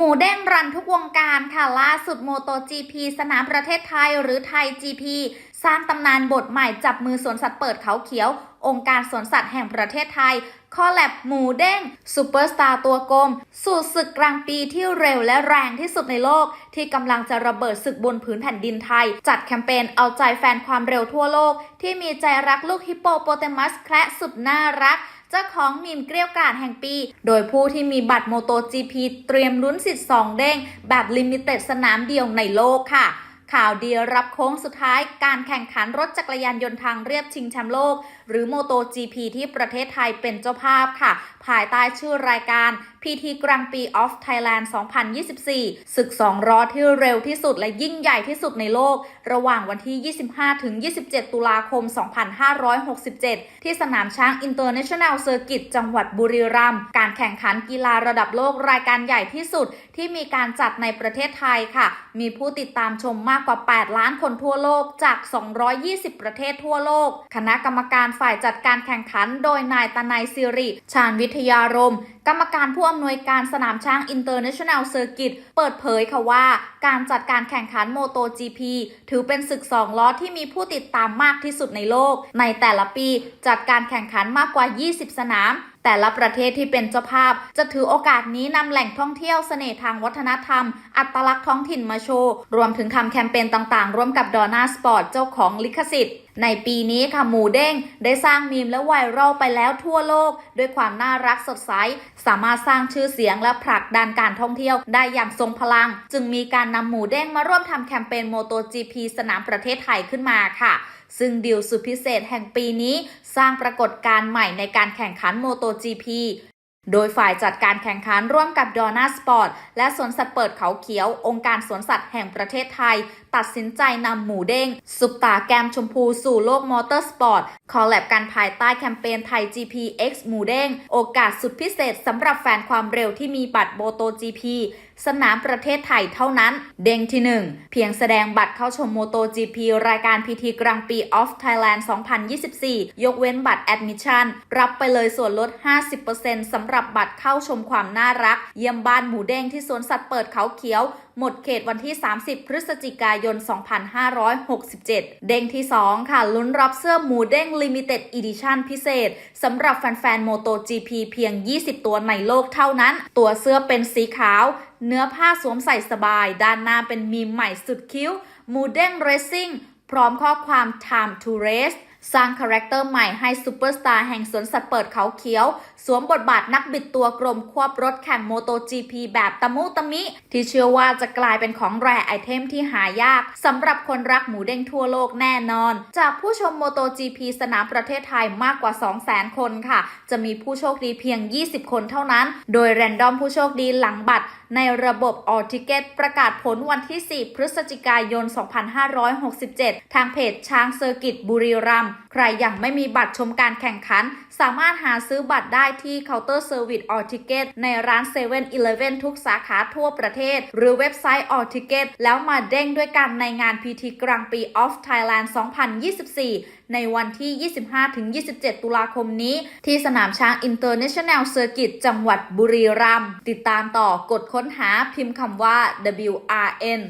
หมูเด้งรันทุกวงการค่ะล่าสุดโมโต GP สนามประเทศไทยหรือไทย GP สร้างตำนานบทใหม่จับมือสวนสัตว์เปิดเขาเขียว องค์การสวนสัตว์แห่งประเทศไทย คอลแลบหมูเด้งซูเปอร์สตาร์ตัวกลม สู่ศึกกลางปีที่เร็วและแรงที่สุดในโลก ที่กำลังจะระเบิดศึกบนผืนแผ่นดินไทย จัดแคมเปญเอาใจแฟนความเร็วทั่วโลก ที่มีใจรักลูกฮิปโปโปเตมัสแคระสุดน่ารัก เจ้าของมีมเกลียวกาดแห่งปี โดยผู้ที่มีบัตรโมโต GP เตรียมลุ้นสิทธิ์สองเด้ง แบบลิมิเต็ดสนามเดียวในโลกค่ะข่าวดีรับโค้งสุดท้ายการแข่งขันรถจักรยานยนต์ทางเรียบชิงแชมป์โลก หรือ MotoGP ที่ประเทศไทยเป็นเจ้าภาพค่ะ ภายใต้ชื่อรายการ PT Grand Prix of Thailand 2024 ศึกสองล้อที่เร็วที่สุดและยิ่งใหญ่ที่สุดในโลก ระหว่างวันที่ 25 ถึง 27 ตุลาคม 2567 ที่สนามช้าง International Circuit จังหวัดบุรีรัมย์ การแข่งขันกีฬาระดับโลกรายการใหญ่ที่สุดที่มีการจัดในประเทศไทยค่ะ มีผู้ติดตามชมมากกว่า 8 ล้านคนทั่วโลกจาก 220 ประเทศทั่วโลก คณะกรรมการฝ่ายจัดการแข่งขัน โดยนายตนายสิริ ชาญวิทยารม กรรมการผู้อำนวยการสนามช้าง International Circuit เปิดเผยค่ะว่า การจัดการแข่งขันโมโต GP ถือเป็นศึกสองล้อที่มีผู้ติดตามมากที่สุดในโลก ในแต่ละปีจัดการแข่งขันมากกว่า 20 สนาม แต่ละประเทศที่เป็นเจ้าภาพ จะถือโอกาสนี้นำแหล่งท่องเที่ยวเสน่ห์ทางวัฒนธรรม อัตลักษณ์ท้องถิ่นมาโชว์ รวมถึงทำแคมเปญต่างๆ ร่วมกับดอน่าสปอร์ตเจ้าของลิขสิทธิ์ ในปีนี้ค่ะหมูเด้งได้สร้างมีมและไวรัลไปแล้วทั่วโลก ด้วยความน่ารักสดใส สามารถสร้างชื่อเสียงและผลักดันการท่องเที่ยวได้อย่างทรงพลัง จึงมีการนำหมูเด้งมาร่วมทำแคมเปญโมโต GP สนามประเทศไทยขึ้นมาค่ะ ซึ่งดีลสุดพิเศษแห่งปีนี้ สร้างปรากฏการณ์ใหม่ในการแข่งขันโมโต GP โดยฝ่ายจัดการแข่งขันร่วมกับดอน่าสปอร์ตและสวนสัตว์เปิดเขาเขียว องค์การสวนสัตว์แห่งประเทศไทย ตัดสินใจนำหมูเด้ง สุปตาแกมชมพูสู่โลกมอเตอร์สปอร์ต คอลแลบกันภายใต้แคมเปญไทย GPX หมูเด้ง โอกาสสุดพิเศษสำหรับแฟนความเร็วที่มีบัตรโบโต GP สนามประเทศไทยเท่านั้น เด้งที่ 1 เพียงแสดงบัตรเข้าชมโมโต GP รายการ PT Grand Prix of Thailand 2024 ยกเว้นบัตร Admission รับไปเลยส่วนลด 50%สำหรับบัตรเข้าชมความน่ารัก เยี่ยมบ้านหมูเด้งที่สวนสัตว์เปิดเขาเขียวหมดเขตวันที่ 30 พฤศจิกายน 2567 เด้งที่ 2 ค่ะ ลุ้นรับเสื้อหมูเด้ง Limited Edition พิเศษสำหรับแฟนๆโมโต GP เพียง 20 ตัวในโลกเท่านั้น ตัวเสื้อเป็นสีขาว เนื้อผ้าสวมใส่สบาย ด้านหน้าเป็นมีมใหม่สุดคิ้ว มูเด้งเรซิ่ง พร้อมข้อความ Time to Race สร้างคาแรคเตอร์ใหม่ให้ซูเปอร์สตาร์แห่งสวนสัตว์เปิดเขาเขียว สวมบทบาทนักบิดตัวกลมควบรถแข่งโมโต GP แบบตะมุตะมิ ที่เชื่อว่าจะกลายเป็นของแรไอเทมที่หายากสำหรับคนรักหมูเด้งทั่วโลกแน่นอน จากผู้ชมโมโต GP สนามประเทศไทยมากกว่า 200,000 คนค่ะ จะมีผู้โชคดีเพียง 20 คนเท่านั้น โดยแรนดอมผู้โชคดีหลังบัตรในระบบออทิเกตประกาศผลวันที่ 4 พฤศจิกายน 2567 ทางเพจช้างเซอร์กิตบุรีรัมย์ใครยังไม่มีบัตรชมการแข่งขัน สามารถหาซื้อบัตรได้ที่เคาน์เตอร์เซอร์วิสออทิเกตในร้าน7 e เ e ่ e อทุกสาขาทั่วประเทศ หรือเว็บไซต์ออทิเกตแล้วมาเด้งด้วยกันในงาน PT Grand Prix of Thailand 2024 ในวันที่ 25-27 ตุลาคมนี้ ที่สนามช้าง International Circuit จังหวัดบุรีรัมย์ติดตามต่อกดค้นหาพิมพ์คำว่า WRN